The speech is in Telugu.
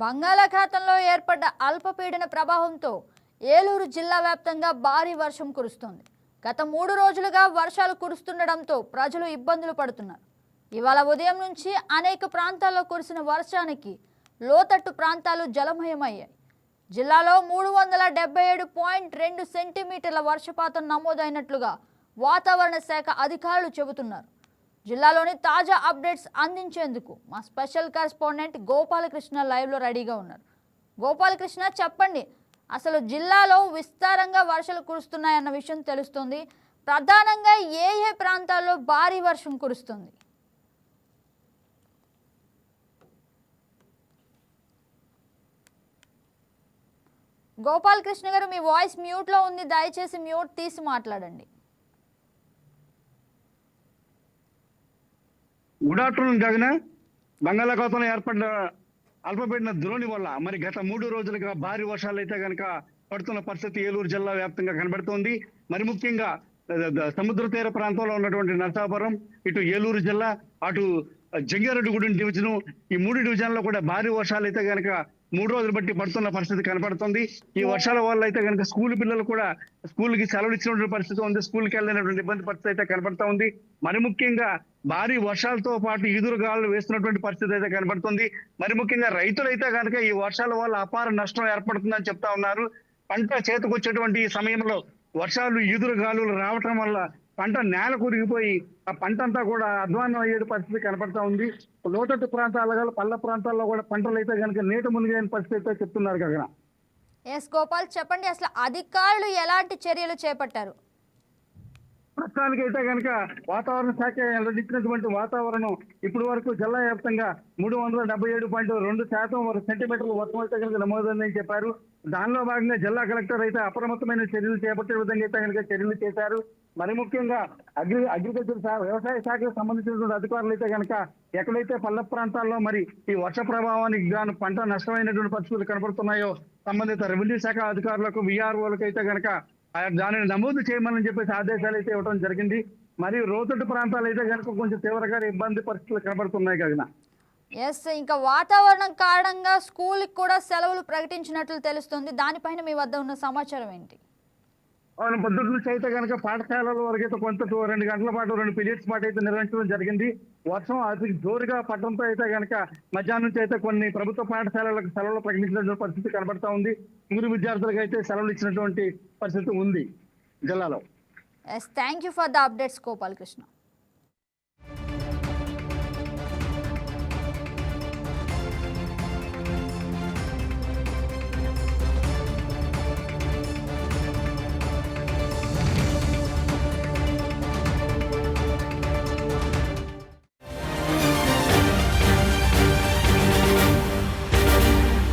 బంగాళాఖాతంలో ఏర్పడ్డ అల్పపీడన ప్రభావంతో ఏలూరు జిల్లా వ్యాప్తంగా భారీ వర్షం కురుస్తోంది. గత మూడు రోజులుగా వర్షాలు కురుస్తుండడంతో ప్రజలు ఇబ్బందులు పడుతున్నారు. ఇవాళ ఉదయం నుంచి అనేక ప్రాంతాల్లో కురిసిన వర్షానికి లోతట్టు ప్రాంతాలు జలమయమయ్యాయి. జిల్లాలో మూడు వందల డెబ్బై ఏడు పాయింట్ రెండు సెంటీమీటర్ల వర్షపాతం నమోదైనట్లుగా వాతావరణ శాఖ అధికారులు చెబుతున్నారు. జిల్లాలోని తాజా అప్డేట్స్ అందించేందుకు మా స్పెషల్ కరెస్పాండెంట్ గోపాలకృష్ణ లైవ్లో రెడీగా ఉన్నారు. గోపాలకృష్ణ చెప్పండి అసలు జిల్లాలో విస్తారంగా వర్షాలు కురుస్తున్నాయన్న విషయం తెలుస్తుంది. ప్రధానంగా ఏ ఏ ప్రాంతాల్లో భారీ వర్షం కురుస్తుంది? గోపాలకృష్ణ గారు మీ వాయిస్ మ్యూట్లో ఉంది దయచేసి మ్యూట్ తీసి మాట్లాడండి. గుడ్ ఆఫ్టర్నూన్ గగన బంగాళాఖాతంలో ఏర్పడిన అల్పపీడన ద్రోణి వల్ల మరి గత మూడు రోజులుగా భారీ వర్షాలు అయితే కనుక పడుతున్న పరిస్థితి ఏలూరు జిల్లా వ్యాప్తంగా కనబడుతోంది. మరి ముఖ్యంగా సముద్ర తీర ప్రాంతంలో ఉన్నటువంటి నరసాపురం ఇటు ఏలూరు జిల్లా అటు జంగారెడ్డిగూడెం డివిజన్ ఈ మూడు డివిజన్లో కూడా భారీ వర్షాలు అయితే కనుక మూడు రోజులు బట్టి పడుతున్న పరిస్థితి కనపడుతుంది. ఈ వర్షాల వల్ల అయితే కనుక స్కూల్ పిల్లలు కూడా స్కూల్కి సెలవులు ఇచ్చినటువంటి పరిస్థితి ఉంది. స్కూల్కి వెళ్ళినటువంటి ఇబ్బంది పరిస్థితి అయితే కనపడతా ఉంది. మరి ముఖ్యంగా భారీ వర్షాలతో పాటు ఈదురుగాలు వేస్తున్నటువంటి పరిస్థితి అయితే కనబడుతుంది మరి ముఖ్యంగా రైతులు అయితే కనుక ఈ వర్షాల వల్ల అపార నష్టం ఏర్పడుతుందని చెప్తా ఉన్నారు. పంట చేతికొచ్చేటువంటి ఈ సమయంలో వర్షాలు ఈదురు గాలులు రావటం వల్ల పంట నేల కురిగిపోయి ఆ పంట అంతా కూడా అధ్వానం అయ్యే పరిస్థితి కనపడతా ఉంది. లోతట్టు ప్రాంతాల పల్ల ప్రాంతాల్లో కూడా పంటలు అయితే కనుక నీట మునిగిన పరిస్థితి అయితే చెప్తున్నారు కదా ఎస్ గోపాల్ చెప్పండి అసలు అధికారులు ఎలాంటి చర్యలు చేపట్టారు? ప్రస్తుతానికి అయితే కనుక వాతావరణ శాఖ వెల్లడించినటువంటి వాతావరణం ఇప్పటి వరకు జిల్లా వ్యాప్తంగా మూడు వందల డెబ్బై ఏడు పాయింట్ రెండు శాతం వరకు సెంటీమీటర్లు వర్షం అయితే కనుక నమోదైందని చెప్పారు. దానిలో భాగంగా జిల్లా కలెక్టర్ అయితే అప్రమత్తమైన చర్యలు చేపట్టే విధంగా అయితే కనుక చర్యలు చేశారు. మరి ముఖ్యంగా అగ్రి అగ్రికల్చర్ వ్యవసాయ శాఖకు సంబంధించినటువంటి అధికారులు అయితే కనుక ఎక్కడైతే పల్లె ప్రాంతాల్లో మరి ఈ వర్ష ప్రభావానికి గాను పంట నష్టమైనటువంటి పరిస్థితులు కనబడుతున్నాయో సంబంధిత రెవెన్యూ శాఖ అధికారులకు విఆర్ఓలకు అయితే కనుక దానిని నమోదు చేయమని చెప్పేసి ఆదేశాలు అయితే ఇవ్వడం జరిగింది. మరియు రోతట్టు ప్రాంతాలు అయితే కనుక కొంచెం తీవ్రంగా ఇబ్బంది పరిస్థితులు కనబడుతున్నాయి కదా ఎస్ ఇంకా వాతావరణం కారణంగా స్కూల్కి కూడా సెలవులు ప్రకటించినట్లు తెలుస్తుంది. దానిపైన మీ వద్ద ఉన్న సమాచారం ఏంటి? అవును పొద్దున్న నుంచి అయితే కనుక పాఠశాలల వరకు అయితే కొంత టూ- రెండు గంటల పాటు రెండు పీరియడ్స్ పాటు అయితే నిర్వహించడం జరిగింది. వర్షం అతి జోరుగా పడడంతో అయితే కనుక మధ్యాహ్నం నుంచి అయితే కొన్ని ప్రభుత్వ పాఠశాలలకు సెలవులు ప్రకటించినటువంటి పరిస్థితి కనబడతా ఉంది. ఇంగ్లీష్ విద్యార్థులకు అయితే సెలవులు ఇచ్చినటువంటి పరిస్థితి ఉంది జిల్లాలో. Thank you for the updates Gopalakrishna